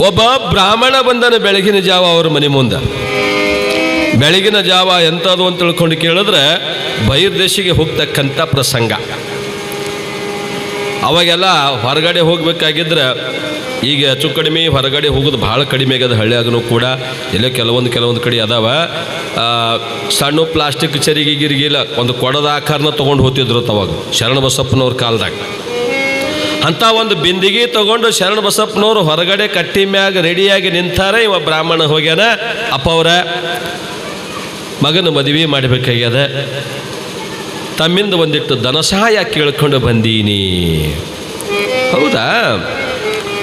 ಒಬ್ಬ ಬ್ರಾಹ್ಮಣ ಬಂದನ ಬೆಳಗಿನ ಜಾವ ಅವ್ರ ಮನೆ ಮುಂದೆ. ಬೆಳಗಿನ ಜಾವ ಎಂಥದ್ದು ಅಂತ ತಿಳ್ಕೊಂಡು ಕೇಳಿದ್ರೆ ಬಹಿರ್ದೇಶಿಗೆ ಹೋಗ್ತಕ್ಕಂಥ ಪ್ರಸಂಗ. ಅವಾಗೆಲ್ಲ ಹೊರಗಡೆ ಹೋಗ್ಬೇಕಾಗಿದ್ರೆ ಈಗ ಹೆಚ್ಚು ಕಡಿಮೆ ಹೊರಗಡೆ ಹೋಗೋದು ಭಾಳ ಕಡಿಮೆ ಆಗ್ಯದ ಹಳ್ಳಿಯಾಗೂ ಕೂಡ. ಎಲ್ಲೋ ಕೆಲವೊಂದು ಕೆಲವೊಂದು ಕಡೆ ಅದಾವ. ಸಣ್ಣ ಪ್ಲಾಸ್ಟಿಕ್ ಚರಿಗೆ ಗಿರಿಗಿಲ್ಲ ಒಂದು ಕೊಡದ ಆಕಾರನ ತೊಗೊಂಡು ಹೋಗ್ತಿದ್ರು ತವಾಗ ಶರಣ ಬಸಪ್ಪನವ್ರ ಕಾಲದಾಗ. ಅಂಥ ಒಂದು ಬಿಂದಿಗೆ ತಗೊಂಡು ಶರಣ ಬಸಪ್ಪನವರು ಹೊರಗಡೆ ಕಟ್ಟಿ ಮ್ಯಾಗ ರೆಡಿಯಾಗಿ ನಿಂತಾರೆ. ಇವ ಬ್ರಾಹ್ಮಣ ಹೋಗ್ಯಾನ. ಅಪ್ಪ ಅವರ, ಮಗನ ಮದುವೆ ಮಾಡಬೇಕಾಗ್ಯದ. ತಮ್ಮಿಂದ ಒಂದಿಟ್ಟು ದನ ಸಹಾಯ ಕೇಳ್ಕೊಂಡು ಬಂದೀನಿ. ಹೌದಾ?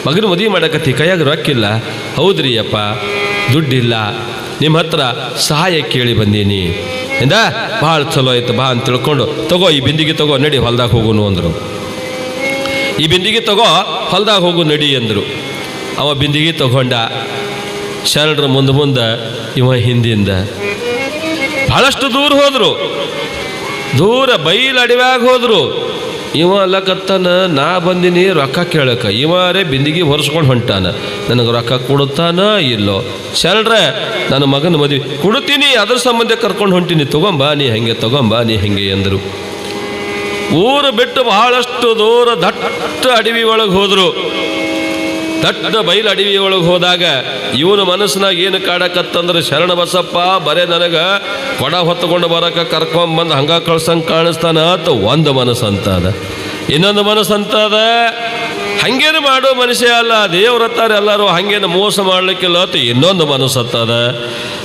ಮಗನ ಮದುವೆ ಮಾಡಕತ್ತಿ, ಕೈಯಾಗ ರೊಕ್ಕಿಲ್ಲ. ಹೌದ್ರಿ ಅಪ್ಪ, ದುಡ್ಡಿಲ್ಲ. ನಿಮ್ಮ ಹತ್ರ ಸಹಾಯ ಕೇಳಿ ಬಂದೀನಿ. ಇಂದ ಭಾಳ ಚಲೋ ಆಯ್ತು, ಬಾ ಅಂತ ತಿಳ್ಕೊಂಡು ತಗೋ, ಈ ಬಿಂದಿಗೆ ತಗೋ, ನಡಿ ಹೊಲ್ದಾಗ ಹೋಗೋನು ಅಂದರು. ಈ ಬಿಂದಿಗೆ ತಗೋ, ಹೊಲ್ದಾಗ ಹೋಗು ನಡಿ ಅಂದರು ಅವ ಬಿಂದಿಗೆ ತಗೊಂಡ, ಶರಣರು ಮುಂದೆ ಮುಂದೆ ಇವ ಹಿಂದಿಂದ. ಬಹಳಷ್ಟು ದೂರ ಹೋದರು. ದೂರ ಬೈಲ್ ಅಡಿವಾಗ ಹೋದರು. ಇವ ಅಲ್ಲಕತ್ತಾನ ನಾ ಬಂದಿನಿ ರೊಕ್ಕ ಕೇಳಕ. ಇವರೇ ಬಿಂದಿಗೆ ಹೊರಿಸ್ಕೊಂಡು ಹೊಂಟಾನ. ನನಗೆ ರೊಕ್ಕ ಕೊಡುತ್ತಾನ ಇಲ್ಲೋ. ಶರಣ್ರೆ, ನನ್ನ ಮಗನ ಮದುವೆ. ಕೊಡುತ್ತೀನಿ, ಅದ್ರ ಸಂಬಂಧ ಕರ್ಕೊಂಡು ಹೊಂಟೀನಿ. ತಗೊಂಬಾ, ನೀ ಹೆಂಗೆ ತಗೊಂಬಾ, ನೀ ಹೆಂಗೆ ಎಂದರು. ಊರು ಬಿಟ್ಟು ಬಹಳಷ್ಟು ದೂರ ದಟ್ಟ ಅಡವಿ ಒಳಗೆ ಹೋದರು. ದಟ್ಟ ಬೈಲು ಅಡವಿ ಒಳಗೆ ಹೋದಾಗ ಇವನ ಮನಸ್ಸಿನಾಗ ಏನು ಕಾಡಕತ್ತಂದ್ರೆ, ಶರಣ ಬಸಪ್ಪ, ಬರೇ ನನಗೆ ಕೊಡ ಹೊತ್ತುಕೊಂಡು ಬರಕ ಕರ್ಕೊಂಬಂದು ಹಂಗೆ ಕಳ್ಸಂಗೆ ಕಾಣಿಸ್ತಾನ? ಅಂತ ಒಂದು ಮನಸ್ಸು ಇನ್ನೊಂದು ಮನಸ್ಸು ಹಂಗೇನು ಮಾಡೋ ಮನುಷ್ಯ ಅಲ್ಲ ದೇವರತ್ತಾರೆ ಎಲ್ಲರೂ, ಹಂಗೇನು ಮೋಸ ಮಾಡ್ಲಿಕ್ಕೆ ಅಂತ ಇನ್ನೊಂದು ಮನಸ್ಸತ್ತದ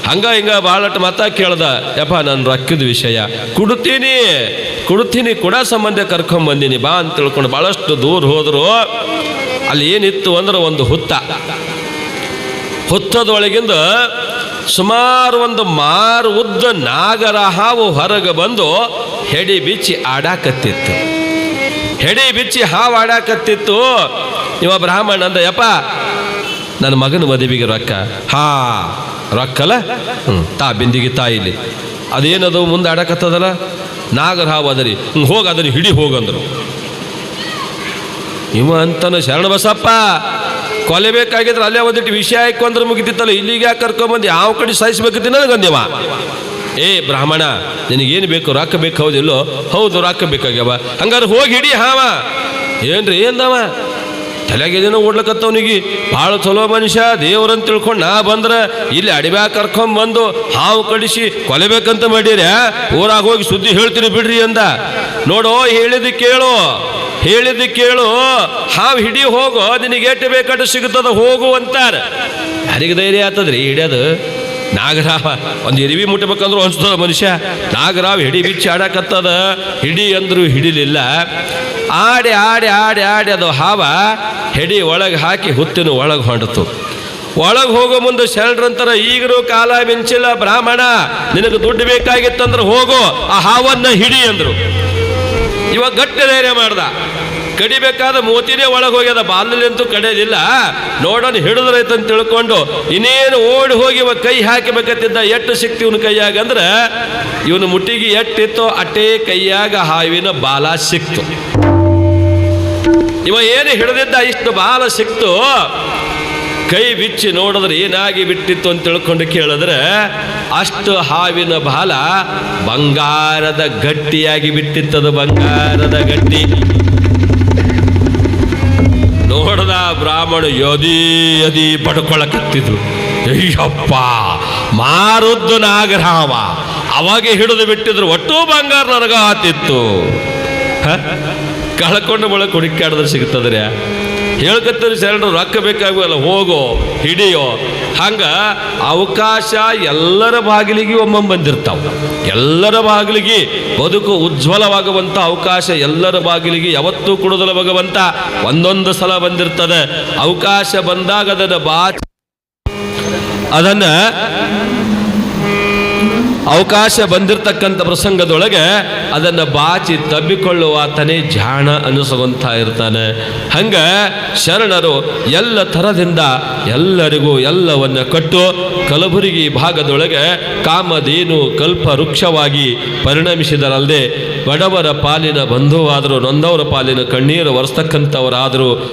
ಹಂಗ ಹಿಂಗ ಭಾಳಟ್ಟು ಮತ ಕೇಳ್ದ, ಯಪ್ಪ ನಾನು ರೊಕ್ಕದ ವಿಷಯ. ಕುಡ್ತೀನಿ ಕುಡ್ತೀನಿ, ಕೂಡ ಸಂಬಂಧ ಕರ್ಕೊಂಬಂದಿನಿ ಬಾ ಅಂತ ತಿಳ್ಕೊಂಡು ಭಾಳಷ್ಟು ದೂರ ಹೋದರು. ಅಲ್ಲಿ ಏನಿತ್ತು ಅಂದ್ರೆ ಒಂದು ಹುತ್ತ. ಹುತ್ತದೊಳಗಿಂದ ಸುಮಾರು ಒಂದು ಮಾರು ಉದ್ದ ನಾಗರ ಹಾವು ಹೊರಗೆ ಬಂದು ಹೆಡಿ ಬಿಚ್ಚಿ ಆಡಾಕತ್ತಿತ್ತು. ಹೆಡಿ ಬಿಚ್ಚಿ ಹಾವು ಆಡಾಕತ್ತಿತ್ತು. ಇವ ಬ್ರಾಹ್ಮಣ ಅಂದ, ಯಪ್ಪ, ನನ್ನ ಮಗನ ಮದುವೆಗೆ ರೊಕ್ಕ. ಹಾ ರೊಕ್ಕಲ್ಲ ಹ್ಞೂ ತಾ, ಬಿಂದಿಗೆ ತಾಯಿಲಿ ಅದೇನದು ಮುಂದೆ ಆಡಕತ್ತದಲ್ಲ ನಾಗರ ಹಾವು ಅದರಿ. ಹ್ಞೂ ಹೋಗಿ, ಅದನ್ನು ಹಿಡಿ ಹೋಗಂದ್ರು ಇವ ಅಂತನ ಶರಣ ಬಸಪ್ಪ, ಕೊಲೆ ಬೇಕಾಗಿದ್ರೆ ಅಲ್ಲೇ ಒಂದಿಟ್ಟು ವಿಷಯ ಹಾಕೊಂಡ್ರೆ ಮುಗಿತಿತ್ತಲ್ಲ, ಇಲ್ಲಿಗೆ ಯಾಕೆ ಕರ್ಕೊಂಬಂದು? ಯಾವ ಕಡೆ ಸಾಯಿಸ್ಬೇಕಿತ್ತು ನನಗಂದೇವ ಏ ಬ್ರಾಹ್ಮಣ, ನಿನಗೇನು ಬೇಕು ರೊಕ್ಕ ಬೇಕು ಹೌದಿಲ್ಲೋ ಹೌದು ರೊಕ್ಕ ಬೇಕಾಗ್ಯಾವ. ಹಂಗಾರೆ ಹೋಗಿ ಹಿಡಿ, ಹಾವ. ಏನ್ರಿ, ಏನ್ದವ? ತಲೆಗೇನೇನೋ ಓಡ್ಲಕತ್ತವನಿಗೆ. ಭಾಳ ಚಲೋ ಮನುಷ್ಯ, ದೇವ್ರಂತ ತಿಳ್ಕೊಂಡು ನಾ ಬಂದ್ರೆ ಇಲ್ಲಿ ಅಡಿಬ್ಯಾಗ ಕರ್ಕೊಂಬಂದು ಹಾವು ಕಡಿಸಿ ಕೊಲೆಬೇಕಂತ ಮಾಡೀರ ಊರಾಗ ಹೋಗಿ ಸುದ್ದಿ ಹೇಳ್ತೀನಿ ಬಿಡ್ರಿ ಅಂದ. ನೋಡೋ ಹೇಳಿದ್ದು ಕೇಳು ಹೇಳಿದ್ದು ಕೇಳು. ಹಾವು ಹಿಡಿ ಹೋಗು, ನಿನಗೆ ಎಷ್ಟು ಬೇಕಾದ್ರೆ ಸಿಗುತ್ತದ ಹೋಗು ಅಂತಾರೆ. ಯಾರಿಗೆ ಧೈರ್ಯ ಆತದ್ರಿ ಹಿಡಿಯೋದು? ನಾಗರಾವ, ಒಂದು ಎರಿವಿ ಮುಟ್ಟಬೇಕಂದ್ರೂ ಅನ್ಸ್ತದ ಮನುಷ್ಯ. ನಾಗರಾವ್ ಹಿಡಿ ಬಿಚ್ಚಿ ಆಡಕತ್ತದ. ಹಿಡಿ ಅಂದ್ರು ಹಿಡಿಲಿಲ್ಲ. ಆಡಿ ಆಡಿ ಆಡಿ ಆಡಿ ಅದು ಹಾವ ಹೆಡಿ ಒಳಗೆ ಹಾಕಿ ಹುತ್ತಿನ ಒಳಗೆ ಹೊಂಡತು. ಒಳಗೆ ಹೋಗೋ ಮುಂದೆ ಶರಣರಂತರ ಈಗಲೂ ಕಾಲ ಮಿಂಚಿಲ್ಲ. ಬ್ರಾಹ್ಮಣ, ನಿನಗೆ ದುಡ್ಡು ಬೇಕಾಗಿತ್ತಂದ್ರೆ ಹೋಗೋ. ಆ ಹಾವನ್ನ ಹಿಡಿ ಅಂದರು. ಇವಾಗ ಗಟ್ಟಿ ಧೈರ್ಯ ಮಾಡ್ದ. ಕಡಿಬೇಕಾದ ಮೋತಿನೇ ಒಳಗೆ ಹೋಗ್ಯದ ಬಾಲ್ಯಂತೂ ಕಡಿಯೋದಿಲ್ಲ ನೋಡೋಣ ಹಿಡಿದ್ರೈತಂತ ತಿಳ್ಕೊಂಡು ಇನ್ನೇನು ಓಡಿ ಹೋಗಿ ಇವ ಕೈ ಹಾಕಬೇಕತ್ತಿದ್ದ ಎಟ್ಟು ಸಿಕ್ತಿ ಇವನು ಕೈಯಾಗ ಅಂದ್ರೆ ಇವನು ಮುಟ್ಟಿಗೆ ಎಟ್ಟಿತ್ತೋ ಅಟ್ಟೇ ಕೈಯಾಗ ಹಾವಿನ ಬಾಲ ಸಿಕ್ತು. ಇವ ಏನು ಹಿಡಿದಿದ್ದ ಇಷ್ಟು ಬಾಲ ಸಿಕ್ತು, ಕೈ ಬಿಚ್ಚಿ ನೋಡಿದ್ರೆ ಏನಾಗಿ ಬಿಟ್ಟಿತ್ತು ಅಂತ ತಿಳ್ಕೊಂಡು ಕೇಳಿದ್ರೆ ಅಷ್ಟು ಹಾವಿನ ಬಾಲ ಬಂಗಾರದ ಗಟ್ಟಿಯಾಗಿ ಬಿಟ್ಟಿತ್ತದು, ಬಂಗಾರದ ಗಟ್ಟಿ. ನೋಡ್ದ ಬ್ರಾಹ್ಮಣ ಯದಿ ಯದಿ ಪಡ್ಕೊಳಕತ್ತಿದ್ರು. ಅಯ್ಯಪ್ಪ, ಮಾರುದ್ದು ನಾಗರಾವ ಅವಾಗೆ ಹಿಡಿದು ಬಿಟ್ಟಿದ್ರು ಒಟ್ಟು ಬಂಗಾರ ನನಗ ಆತಿತ್ತು? ಕಳ್ಕೊಂಡು ಬಳಕ ಹುಡುಕಾಡಿದ್ರೆ ಸಿಗ್ತದ್ರೆ ಹೇಳ್ಕತ್ತಾರೆ ಶರಣರು, ರೊಕ್ಕ ಬೇಕಾಗುವಲ್ಲ, ಹೋಗೋ, ಹಿಡಿಯೋ ಹಂಗ ಅವಕಾಶ ಎಲ್ಲರ ಬಾಗಿಲಿಗೆ ಒಮ್ಮೊಮ್ಮೆ ಬಂದಿರ್ತಾವೆ. ಎಲ್ಲರ ಬಾಗಿಲಿಗೆ ಬದುಕು ಉಜ್ವಲವಾಗುವಂಥ ಅವಕಾಶ ಎಲ್ಲರ ಬಾಗಿಲಿಗೆ ಯಾವತ್ತೂ ಕೊಡುವುದಿಲ್ಲ ಭಗವಂತ. ಒಂದೊಂದು ಸಲ ಬಂದಿರ್ತದೆ. ಅವಕಾಶ ಬಂದಾಗ ಅದನ್ನು ಬಾ ಅದನ್ನ ಅವಕಾಶ ಬಂದಿರತಕ್ಕಂಥ ಪ್ರಸಂಗದೊಳಗೆ ಅದನ್ನು ಬಾಚಿ ತಬ್ಬಿಕೊಳ್ಳುವ ತನೇ ಜಾಣ ಅನಿಸುವಂತ ಇರ್ತಾನೆ. ಹಂಗ ಶರಣರು ಎಲ್ಲ ಥರದಿಂದ ಎಲ್ಲರಿಗೂ ಎಲ್ಲವನ್ನ ಕಟ್ಟು ಕಲಬುರಗಿ ಭಾಗದೊಳಗೆ ಕಾಮಧೇನು ಕಲ್ಪ ವೃಕ್ಷವಾಗಿ ಪರಿಣಮಿಸಿದರಲ್ಲದೆ ಬಡವರ ಪಾಲಿನ ಬಂಧುವಾದರೂ ನೊಂದವರ ಪಾಲಿನ ಕಣ್ಣೀರು ಒರೆಸ್ತಕ್ಕಂಥವರಾದರು